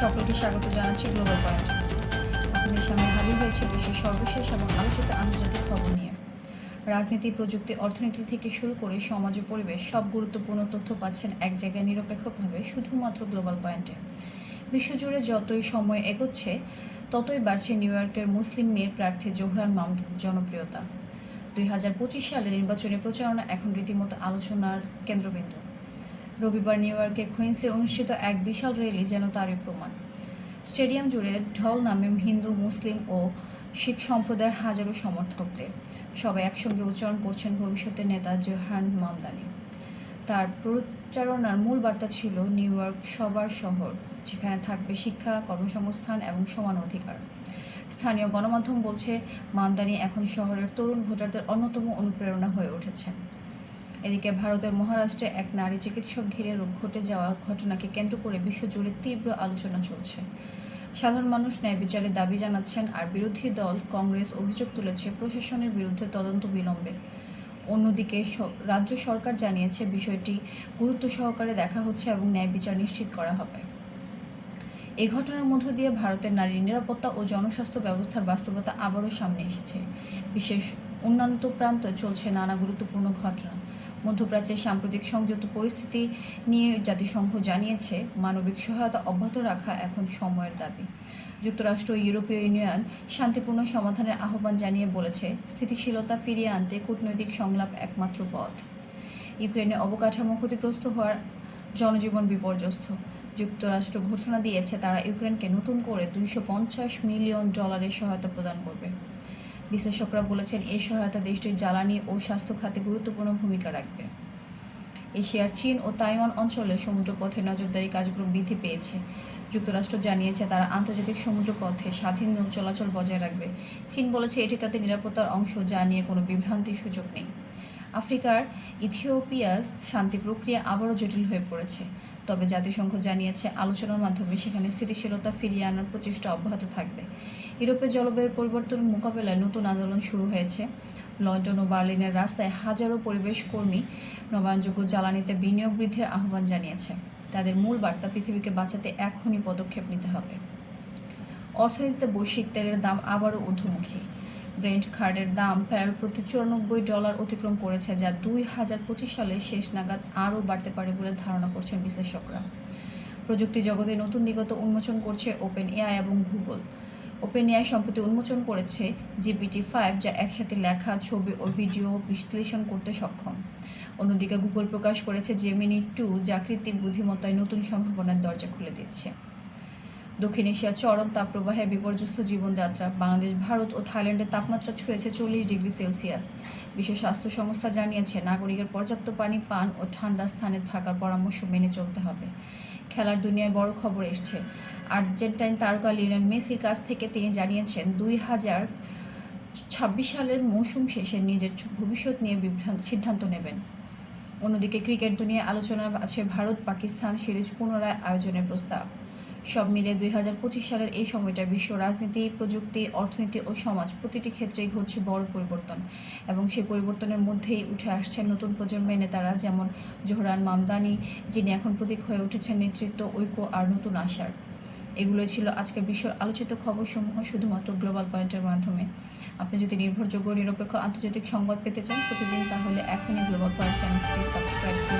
সকলকে স্বাগত জানাচ্ছি গ্লোবাল পয়েন্ট আপনাদের সামনে হাজির হয়েছে বিশ্বের সর্বশেষ এবং আলোচিত আন্তর্জাতিক খবর নিয়ে। রাজনীতি, প্রযুক্তি, অর্থনীতি থেকে শুরু করে সমাজ ও পরিবেশ, সব গুরুত্বপূর্ণ তথ্য পাচ্ছেন এক জায়গায় নিরপেক্ষভাবে শুধুমাত্র গ্লোবাল পয়েন্টে বিশ্বজুড়ে যতই সময় এগোচ্ছে, ততই বাড়ছে নিউ ইয়র্কের মুসলিম মেয়ের প্রার্থী জোহরান মাহমুদের জনপ্রিয়তা। দুই সালের নির্বাচনী প্রচারণা এখন রীতিমতো আলোচনার কেন্দ্রবিন্দু। রবিবার নিউ ইয়র্কে কুইন্সে অনুষ্ঠিত এক বিশাল র্যালি যেন তারই প্রমাণ। স্টেডিয়াম জুড়ে ঢল নামে হিন্দু, মুসলিম ও শিখ সম্প্রদায়ের হাজারো সমর্থকদের। সবাই একসঙ্গে উচ্চারণ করছেন ভবিষ্যতের নেতা জোহান মামদানি। তার প্রচারণার মূল বার্তা ছিল নিউ ইয়র্ক সবার শহর, যেখানে থাকবে শিক্ষা, কর্মসংস্থান এবং সমান অধিকার। স্থানীয় গণমাধ্যম বলছে, মামদানি এখন শহরের তরুণ ভোটারদের অন্যতম অনুপ্রেরণা হয়ে উঠেছেন। এদিকে ভারতের মহারাষ্ট্রে এক নারী চিকিৎসক ঘিরে রোগ ঘটে যাওয়া ঘটনাকে কেন্দ্র করে বিশ্বজুড়ে তীব্র আলোচনা চলছে। সাধারণ মানুষ ন্যায় বিচারের দাবি জানাচ্ছেন আর বিরোধী দল কংগ্রেস অভিযোগ তুলেছে প্রশাসনের বিরুদ্ধে তদন্ত বিলম্বের অন্যদিকে রাজ্য সরকার জানিয়েছে বিষয়টি গুরুত্ব সহকারে দেখা হচ্ছে এবং ন্যায় বিচার নিশ্চিত করা হবে। এই ঘটনার মধ্য দিয়ে ভারতের নারীর নিরাপত্তা ও জনস্বাস্থ্য ব্যবস্থার বাস্তবতা আবারও সামনে এসেছে। বিশেষ উন্নত প্রান্তে চলছে নানা গুরুত্বপূর্ণ ঘটনা। মধ্যপ্রাচ্যের সাম্প্রতিক সংযুক্ত পরিস্থিতি নিয়ে জাতিসংঘ জানিয়েছে, মানবিক সহায়তা অব্যাহত রাখা এখন সময়ের দাবি। যুক্তরাষ্ট্র, ইউরোপীয় ইউনিয়ন শান্তিপূর্ণ সমাধানের আহ্বান জানিয়ে বলেছে, স্থিতিশীলতা ফিরিয়ে আনতে কূটনৈতিক সংলাপ একমাত্র পথ। ইউক্রেনে অবকাঠামো ক্ষতিগ্রস্ত হওয়ার জনজীবন বিপর্যস্ত। যুক্তরাষ্ট্র ঘোষণা দিয়েছে, তারা ইউক্রেনকে নতুন করে দুইশো পঞ্চাশ মিলিয়ন ডলারের সহায়তা প্রদান করবে। বিশ্লেষকরা বলেছেন, এই সহায়তা দেশটির জ্বালানি ও স্বাস্থ্য খাতে গুরুত্বপূর্ণ ভূমিকা রাখবে। এশিয়ার চীন ও তাইওয়ান অঞ্চলে সমুদ্রপথে নজরদারি কার্যক্রম বৃদ্ধি পেয়েছে। যুক্তরাষ্ট্র জানিয়েছে, তারা আন্তর্জাতিক সমুদ্রপথে স্বাধীন নৌ চলাচল বজায় রাখবে। চীন বলেছে, এটি তাদের নিরাপত্তার অংশ, যা নিয়ে কোনো বিভ্রান্তির সুযোগ নেই। আফ্রিকার ইথিওপিয়া শান্তি প্রক্রিয়া আবারও জটিল হয়ে পড়েছে। তবে জাতিসংঘ জানিয়েছে, আলোচনার মাধ্যমে সেখানে স্থিতিশীলতা ফিরিয়ে আনার প্রচেষ্টা অব্যাহত থাকবে। ইউরোপে জলবায়ু পরিবর্তন মোকাবেলায় নতুন আন্দোলন শুরু হয়েছে। লন্ডন ও বার্লিনের রাস্তায় হাজারো পরিবেশ কর্মী, নবায়নযোগ্য জ্বালানিতে বিনিয়োগ বৃদ্ধির আহ্বান জানিয়েছে। তাদের মূল বার্তা, পৃথিবীকে বাঁচাতে এখনই পদক্ষেপ নিতে হবে। অর্থনীতিতে বৈশ্বিক তেলের দাম আবারও ঊর্ধ্বমুখী। ব্রেন্ট খার্ডের দাম প্যারেল প্রতি চুরানব্বই ডলার অতিক্রম করেছে, যা দুই হাজার পঁচিশ সালের শেষ নাগাদ আরও বাড়তে পারে বলে ধারণা করছেন বিশ্লেষকরা। প্রযুক্তি জগতে নতুন দিগত উন্মোচন করছে ওপেন এআই এবং গুগল ওপেন এআই সম্প্রতি উন্মোচন করেছে জিপিটি ফাইভ যা একসাথে লেখা, ছবি ও ভিডিও বিশ্লেষণ করতে সক্ষম। অন্যদিকে গুগল প্রকাশ করেছে জেমিনি টু যা কৃত্রিম বুদ্ধিমত্তায় নতুন সম্ভাবনার দরজা খুলে দিচ্ছে। দক্ষিণ এশিয়ার চরম তাপপ্রবাহে বিপর্যস্ত জীবনযাত্রা, বাংলাদেশ, ভারত ও থাইল্যান্ডের তাপমাত্রা ছুঁয়েছে চল্লিশ ডিগ্রি সেলসিয়াস। বিশ্ব স্বাস্থ্য সংস্থা জানিয়েছে, নাগরিকের পর্যাপ্ত পানি, পান ও ঠান্ডা স্থানে থাকার পরামর্শ মেনে চলতে হবে। খেলার দুনিয়ায় বড় খবর এসছে। আর্জেন্টাইন তারকা লিওনেল মেসির কাছ থেকে তিনি জানিয়েছেন, দুই হাজার ছাব্বিশ সালের মৌসুম শেষে নিজের ভবিষ্যৎ নিয়ে সিদ্ধান্ত নেবেন। অন্যদিকে ক্রিকেট দুনিয়ায় আলোচনা আছে ভারত পাকিস্তান সিরিজ পুনরায় আয়োজনের প্রস্তাব। সব মিলে দুই হাজার পঁচিশ সালের এই সময়টা বিশ্ব রাজনীতি, প্রযুক্তি, অর্থনীতি ও সমাজ প্রতিটি ক্ষেত্রেই ঘটছে বড় পরিবর্তন এবং সেই পরিবর্তনের মধ্যেই উঠে আসছেন নতুন প্রজন্মের নেতারা যেমন জোহরান মামদানি, যিনি এখন প্রতীক হয়ে উঠেছেন নেতৃত্ব, ঐক্য আর নতুন আশার। এগুলোই ছিল আজকে বিশ্বের আলোচিত খবরসমূহ শুধুমাত্র গ্লোবাল পয়েন্টের মাধ্যমে। আপনি যদি নির্ভরযোগ্য, নিরপেক্ষ আন্তর্জাতিক সংবাদ পেতে চান প্রতিদিন, তাহলে এখনই গ্লোবাল পয়েন্ট চ্যানেলটি সাবস্ক্রাইব করুন।